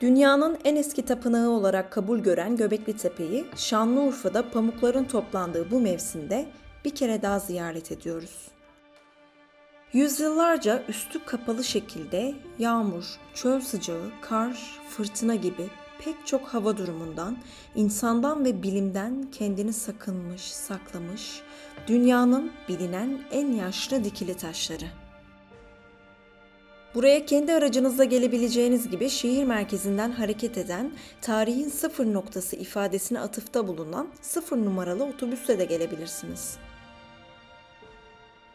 Dünyanın en eski tapınağı olarak kabul gören Göbekli Tepe'yi Şanlıurfa'da pamukların toplandığı bu mevsimde bir kere daha ziyaret ediyoruz. Yüzyıllarca üstü kapalı şekilde yağmur, çöl sıcağı, kar, fırtına gibi pek çok hava durumundan, insandan ve bilimden kendini sakınmış, saklamış, dünyanın bilinen en yaşlı dikili taşları. Buraya kendi aracınızla gelebileceğiniz gibi şehir merkezinden hareket eden, tarihin sıfır noktası ifadesine atıfta bulunan sıfır numaralı otobüsle de gelebilirsiniz.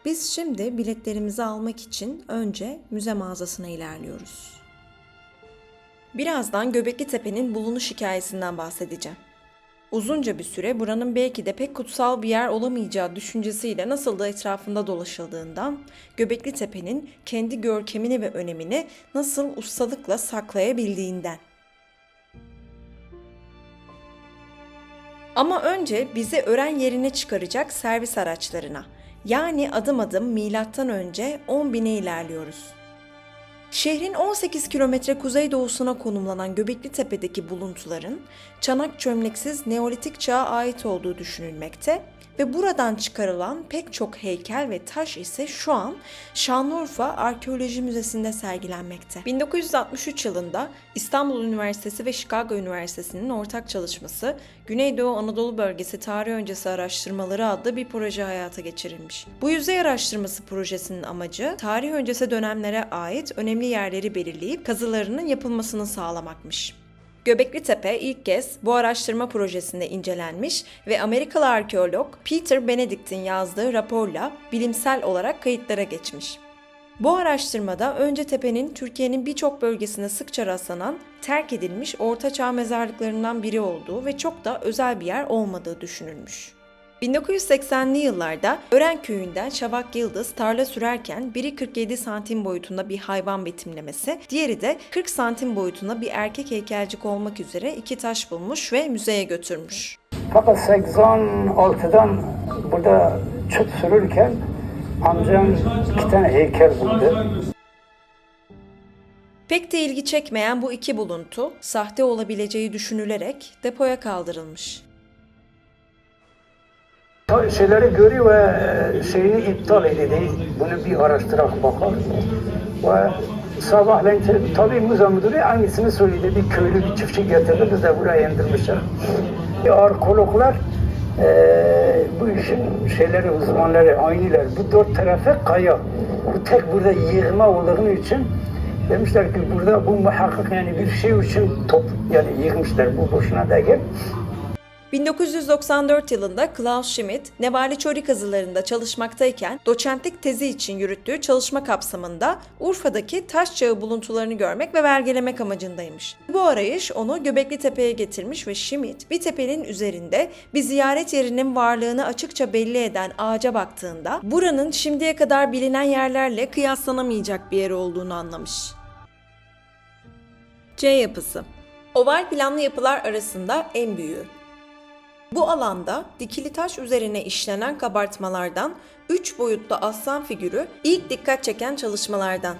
Biz şimdi biletlerimizi almak için önce müze mağazasına ilerliyoruz. Birazdan Göbekli Tepe'nin bulunuş hikayesinden bahsedeceğim. Uzunca bir süre buranın belki de pek kutsal bir yer olamayacağı düşüncesiyle nasıl da etrafında dolaşıldığından, Göbekli Tepe'nin kendi görkemini ve önemini nasıl ustalıkla saklayabildiğinden. Ama önce bizi öğren yerine çıkaracak servis araçlarına, yani adım adım milattan önce 10 bine ilerliyoruz. Şehrin 18 kilometre kuzeydoğusuna konumlanan Göbekli Tepe'deki buluntuların çanak çömleksiz Neolitik çağa ait olduğu düşünülmekte ve buradan çıkarılan pek çok heykel ve taş ise şu an Şanlıurfa Arkeoloji Müzesi'nde sergilenmekte. 1963 yılında İstanbul Üniversitesi ve Chicago Üniversitesi'nin ortak çalışması Güneydoğu Anadolu Bölgesi Tarih Öncesi Araştırmaları adlı bir proje hayata geçirilmiş. Bu yüzey araştırması projesinin amacı tarih öncesi dönemlere ait önemli yerleri belirleyip kazılarının yapılmasını sağlamakmış. Göbekli Tepe ilk kez bu araştırma projesinde incelenmiş ve Amerikalı arkeolog Peter Benedict'in yazdığı raporla bilimsel olarak kayıtlara geçmiş. Bu araştırmada önce tepenin Türkiye'nin birçok bölgesinde sıkça rastlanan terk edilmiş ortaçağ mezarlıklarından biri olduğu ve çok da özel bir yer olmadığı düşünülmüş. 1980'li yıllarda Ören köyünden Şavak Yıldız tarla sürerken biri 47 santim boyutunda bir hayvan betimlemesi, diğeri de 40 santim boyutunda bir erkek heykelcik olmak üzere iki taş bulmuş ve müzeye götürmüş. Fakat 86'dan burada çıt sürürken amcam iki tane heykel buldu. Pek de ilgi çekmeyen bu iki buluntu sahte olabileceği düşünülerek depoya kaldırılmış. Şeyleri görüyor ve e, şeyini iptal edildi. Bunu bir araştırak bakar. Ve sabahleyin tabii müze müdürü aynısını söyledi. Bir köylü bir çiftçi getirdi. Biz de buraya indirmişler. Arkeologlar e, bu işin şeyleri uzmanları aynılar. Bu dört tarafı kaya. Bu tek burada yığma olduğu için demişler ki burada bu muhakkak yani bir şey için top yani yığmışlar. Bu boşuna değil. 1994 yılında Klaus Schmidt, Nebali Çori kazılarında çalışmaktayken doçentlik tezi için yürüttüğü çalışma kapsamında Urfa'daki taş çağı buluntularını görmek ve belgelemek amacındaymış. Bu arayış onu Göbekli Tepe'ye getirmiş ve Schmidt bir tepenin üzerinde bir ziyaret yerinin varlığını açıkça belli eden ağaca baktığında buranın şimdiye kadar bilinen yerlerle kıyaslanamayacak bir yer olduğunu anlamış. C yapısı Oval planlı yapılar arasında en büyüğü. Bu alanda dikili taş üzerine işlenen kabartmalardan 3 boyutlu aslan figürü ilk dikkat çeken çalışmalardan.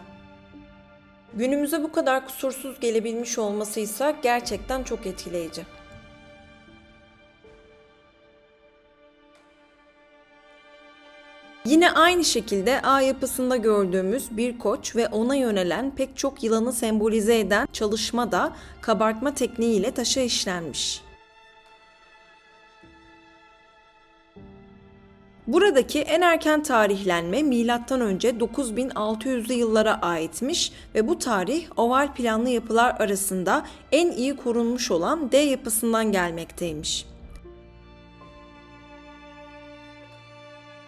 Günümüze bu kadar kusursuz gelebilmiş olması ise gerçekten çok etkileyici. Yine aynı şekilde A yapısında gördüğümüz bir koç ve ona yönelen pek çok yılanı sembolize eden çalışma da kabartma tekniğiyle taşa işlenmiş. Buradaki en erken tarihlenme milattan önce 9600'lü yıllara aitmiş ve bu tarih oval planlı yapılar arasında en iyi korunmuş olan D yapısından gelmekteymiş.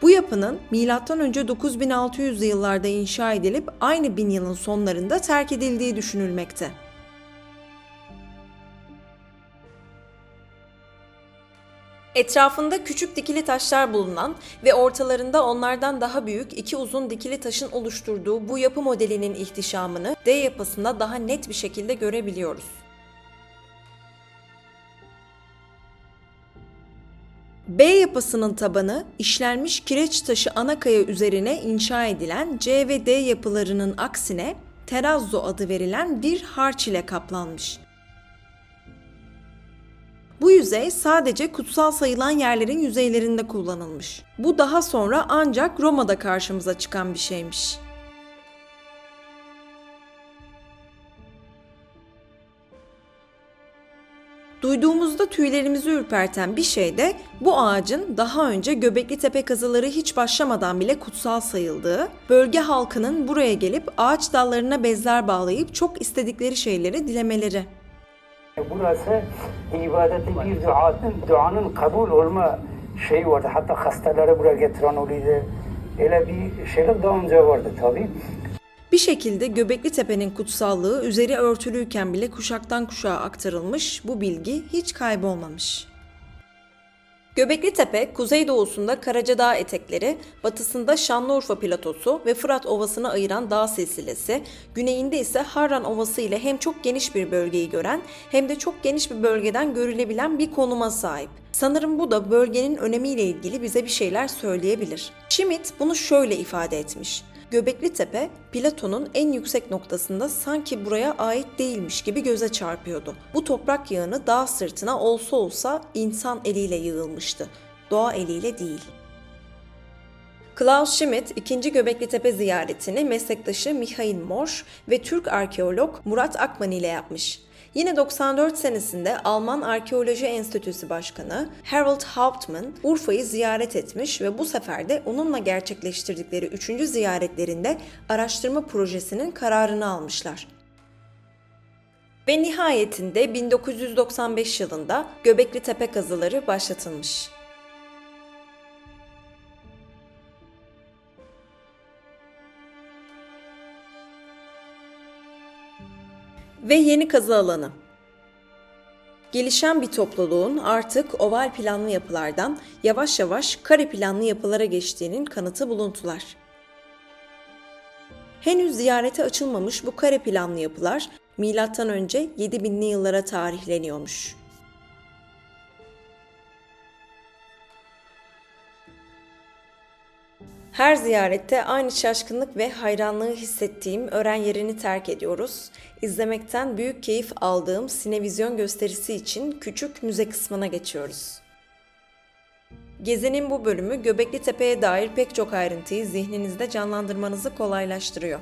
Bu yapının milattan önce 9600'lü yıllarda inşa edilip aynı bin yılın sonlarında terk edildiği düşünülmekte. Etrafında küçük dikili taşlar bulunan ve ortalarında onlardan daha büyük iki uzun dikili taşın oluşturduğu bu yapı modelinin ihtişamını D yapısında daha net bir şekilde görebiliyoruz. B yapısının tabanı işlenmiş kireç taşı ana kaya üzerine inşa edilen C ve D yapılarının aksine terazzo adı verilen bir harç ile kaplanmış. Bu yüzey sadece kutsal sayılan yerlerin yüzeylerinde kullanılmış. Bu daha sonra ancak Roma'da karşımıza çıkan bir şeymiş. Duyduğumuzda tüylerimizi ürperten bir şey de bu ağacın daha önce Göbekli Tepe kazıları hiç başlamadan bile kutsal sayıldığı, bölge halkının buraya gelip ağaç dallarına bezler bağlayıp çok istedikleri şeyleri dilemeleri. Burası ibadeti bir duanın, duanın kabul olma şeyi vardı. Hatta hastaları buraya getiren oluyordu. Öyle bir şeyler daha önce vardı tabii. Bir şekilde Göbekli Tepe'nin kutsallığı üzeri örtülüyken bile kuşaktan kuşağa aktarılmış, bu bilgi hiç kaybolmamış. Göbekli Tepe, kuzeydoğusunda Karacadağ etekleri, batısında Şanlıurfa platosu ve Fırat Ovası'nı ayıran dağ silsilesi, güneyinde ise Harran Ovası ile hem çok geniş bir bölgeyi gören hem de çok geniş bir bölgeden görülebilen bir konuma sahip. Sanırım bu da bölgenin önemiyle ilgili bize bir şeyler söyleyebilir. Schmidt bunu şöyle ifade etmiş. Göbekli Tepe, Platon'un en yüksek noktasında sanki buraya ait değilmiş gibi göze çarpıyordu. Bu toprak yığını dağ sırtına olsa olsa insan eliyle yığılmıştı. Doğa eliyle değil. Klaus Schmidt, ikinci Göbekli Tepe ziyaretini meslektaşı Mihail Morsch ve Türk arkeolog Murat Akman ile yapmış. Yine 94 senesinde Alman Arkeoloji Enstitüsü Başkanı Harold Hauptmann Urfa'yı ziyaret etmiş ve bu sefer de onunla gerçekleştirdikleri 3. ziyaretlerinde araştırma projesinin kararını almışlar. Ve nihayetinde 1995 yılında Göbekli Tepe kazıları başlatılmış. Ve yeni kazı alanı. Gelişen bir topluluğun artık oval planlı yapılardan yavaş yavaş kare planlı yapılara geçtiğinin kanıtı buluntular. Henüz ziyarete açılmamış bu kare planlı yapılar önce 7000'li yıllara tarihleniyormuş. Her ziyarette aynı şaşkınlık ve hayranlığı hissettiğim öğren yerini terk ediyoruz. İzlemekten büyük keyif aldığım sinevizyon gösterisi için küçük müze kısmına geçiyoruz. Gezinin bu bölümü Göbekli Tepe'ye dair pek çok ayrıntıyı zihninizde canlandırmanızı kolaylaştırıyor.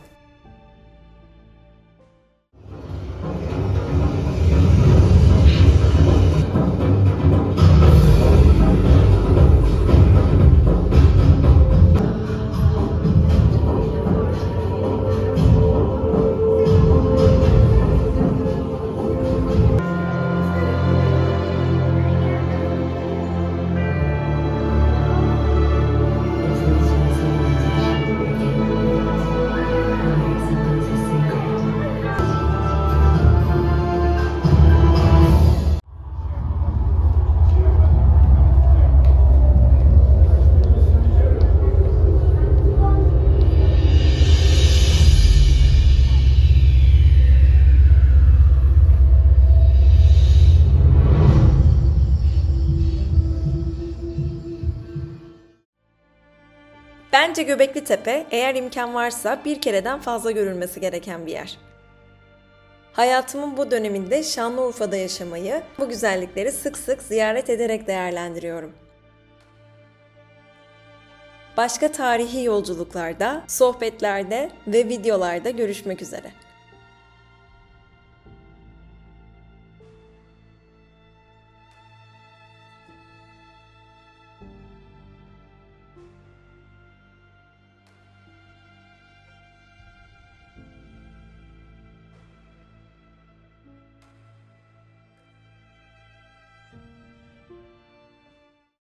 Bence Göbekli Tepe eğer imkan varsa bir kereden fazla görülmesi gereken bir yer. Hayatımın bu döneminde Şanlıurfa'da yaşamayı, bu güzellikleri sık sık ziyaret ederek değerlendiriyorum. Başka tarihi yolculuklarda, sohbetlerde ve videolarda görüşmek üzere.